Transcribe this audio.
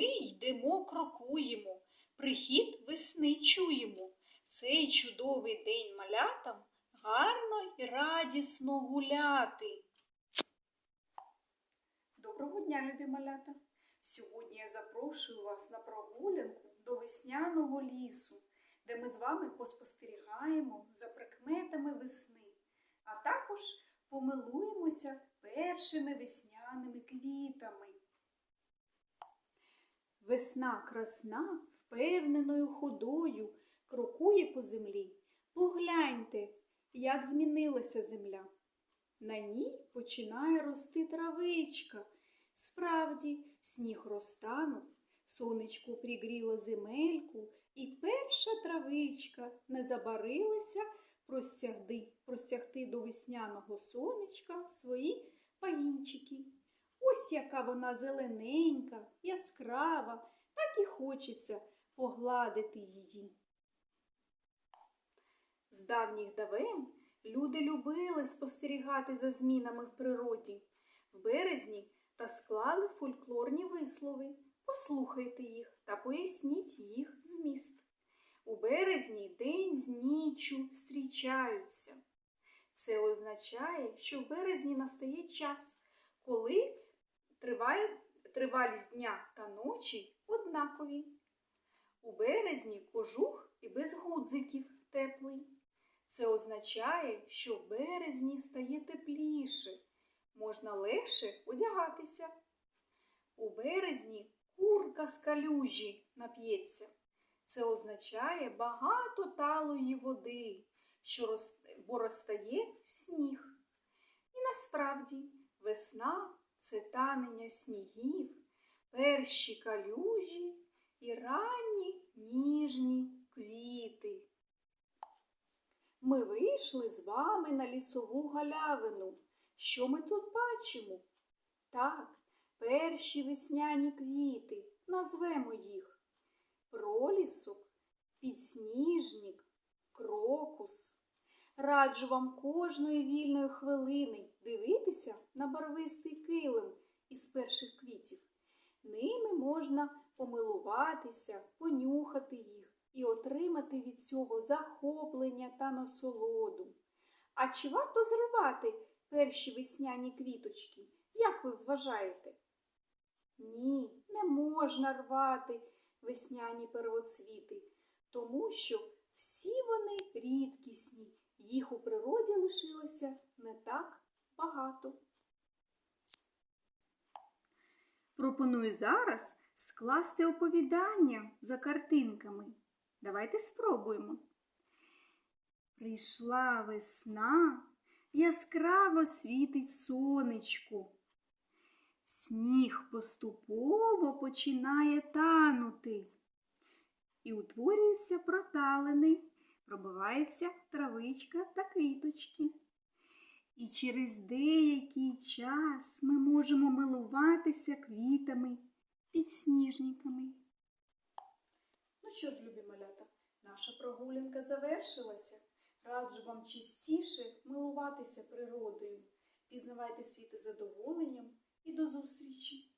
Ми йдемо, крокуємо, прихід весни чуємо. В цей чудовий день малятам гарно і радісно гуляти. Доброго дня, любі малята! Сьогодні я запрошую вас на прогулянку до весняного лісу, де ми з вами поспостерігаємо за прикметами весни, а також помилуємося першими весняними квітами. Весна красна, впевненою ходою крокує по землі. Погляньте, як змінилася земля. На ній починає рости травичка. Справді, сніг розтанув, сонечко пригріло земельку, і перша травичка не забарилася простягти, простягти до весняного сонечка свої паїнчики. Ось яка вона зелененька, яскрава, так і хочеться погладити її. З давніх давен люди любили спостерігати за змінами в природі. В березні та склали фольклорні вислови. Послухайте їх та поясніть їх зміст. У березні день з ніччю зустрічаються. Це означає, що в березні настає час, коли триває, тривалість дня та ночі однакові. У березні кожух і без гудзиків теплий. Це означає, що в березні стає тепліше, можна легше одягатися. У березні курка з калюжі нап'ється. Це означає багато талої води, що роз- сніг. І насправді весна це танення снігів, перші калюжі і ранні ніжні квіти. Ми вийшли з вами на лісову галявину. Що ми тут бачимо? Так, перші весняні квіти, назвемо їх. Пролісок, підсніжник. Раджу вам кожної вільної хвилини дивитися на барвистий килим із перших квітів. Ними можна помилуватися, понюхати їх і отримати від цього захоплення та насолоду. А чи варто зривати перші весняні квіточки? Як ви вважаєте? Ні, не можна рвати весняні первоцвіти, тому що всі вони рідкісні, їх у природі лишилося не так багато. Пропоную зараз скласти оповідання за картинками. Давайте спробуємо. Прийшла весна, яскраво світить сонечко. Сніг поступово починає танути. І утворюються проталини, пробивається травичка та квіточки. І через деякий час ми можемо милуватися квітами, підсніжниками. Ну що ж, любі малята, наша прогулянка завершилася. Раджу вам частіше милуватися природою. Пізнавайте світ задоволенням і до зустрічі!